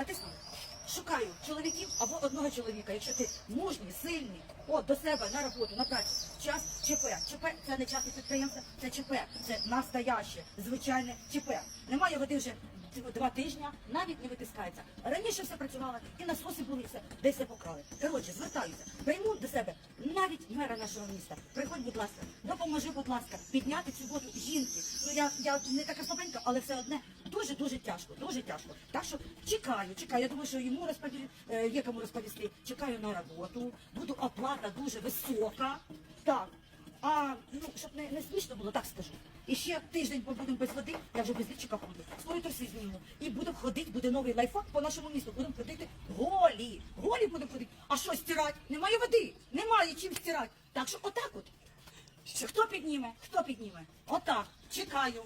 Натиснули. Шукаю чоловіків або одного чоловіка, якщо ти мужній, сильний, от до себе на роботу, на працю. Час ЧП. ЧП це не частне підприємство, це ЧП. Це настояще, звичайне ЧП. Немає води вже два тижні, навіть не витискається. Раніше все працювало, і насоси були все, десь покрали. Коротше, звертаюся, прийму до себе мера нашого міста. Приходь, будь ласка, допоможи, будь ласка, підняти цю воду жінки. Ну я, я не така слабенька, але все одне дуже дуже тяжко, дуже тяжко. Так що чекаю, чекаю. Я думаю, що йому розпові... е, є кому розповісти. Чекаю на роботу, буду оплата дуже висока. Так. А ну щоб не, не смішно було, так скажу. І ще тиждень побудемо без води, я вже без лічика ходжу. Свої труси зніму. І будемо ходити, буде новий лайфхак по нашому місту. Будемо ходити голі. Голі будемо ходити. А що стирати? Немає води, немає чим стирати. Так що отак от. Хто підніме? Хто підніме? Отак. Чекаю.